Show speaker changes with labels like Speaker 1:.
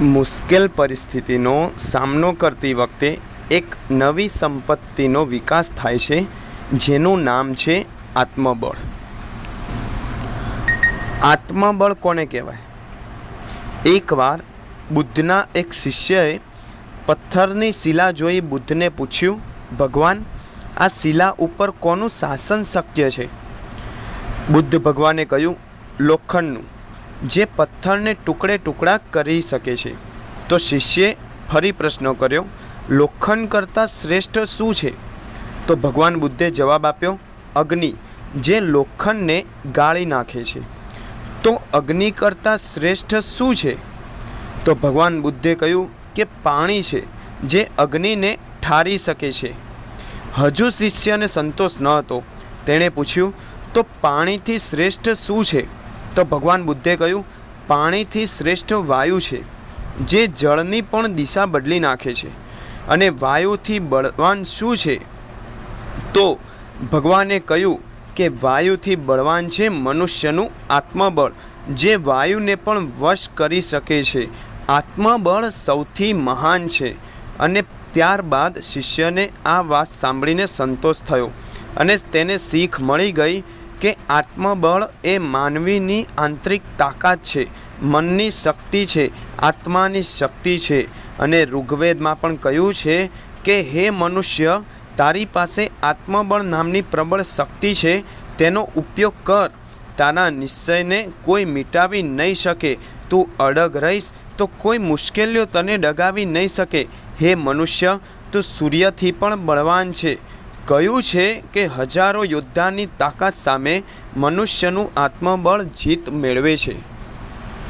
Speaker 1: મુશ્કેલ પરિસ્થિતિનો સામનો કરતી વખતે એક નવી સંપત્તિનો વિકાસ થાય છે, જેનું નામ છે આત્મબળ. આત્મબળ કોને કહેવાય? એકવાર બુદ્ધના એક શિષ્યએ પથ્થરની શિલા જોઈ બુદ્ધને પૂછ્યું, ભગવાન, આ શિલા ઉપર કોનું શાસન શક્ય છે? બુદ્ધ ભગવાને કહ્યું, લોખંડનું. જે પથ્થરને ટુકડે ટુકડા કરી શકે છે. તો શિષ્યે ફરી પ્રશ્ન કર્યો, લોખંડ કરતાં શ્રેષ્ઠ શું છે? તો ભગવાન બુદ્ધે જવાબ આપ્યો, અગ્નિ, જે લોખંડને ગાળી નાખે છે. તો અગ્નિ કરતાં શ્રેષ્ઠ શું છે? તો ભગવાન બુદ્ધે કહ્યું કે પાણી છે, જે અગ્નિને ઠારી શકે છે. હજુ શિષ્યને સંતોષ ન હતો. તેણે પૂછ્યું, તો પાણીથી શ્રેષ્ઠ શું છે? તો ભગવાન બુદ્ધે કહ્યું, પાણીથી શ્રેષ્ઠ વાયુ છે, જે જળની પણ દિશા બદલી નાખે છે. અને વાયુથી બળવાન શું છે? તો ભગવાને કહ્યું કે વાયુથી બળવાન છે મનુષ્યનું આત્મબળ, જે વાયુને પણ વશ કરી શકે છે. આત્મબળ સૌથી મહાન છે. અને ત્યારબાદ શિષ્યને આ વાત સાંભળીને સંતોષ થયો અને તેને શીખ મળી ગઈ કે આત્મબળ એ માનવીની આંતરિક તાકાત છે, મનની શક્તિ છે, આત્માની શક્તિ છે. અને ઋગ્વેદમાં પણ કહ્યું છે કે, હે મનુષ્ય, તારી પાસે આત્મબળ નામની પ્રબળ શક્તિ છે, તેનો ઉપયોગ કર. તારા નિશ્ચયને કોઈ મિટાવી નહીં શકે. તું અડગ રહીશ તો કોઈ મુશ્કેલીઓ તને ડગાવી નહીં શકે. હે મનુષ્ય, તું સૂર્યથી પણ બળવાન છે. કહ્યું છે કે હજારો યોદ્ધાની તાકાત સામે મનુષ્યનું આત્મબળ જીત મેળવે છે.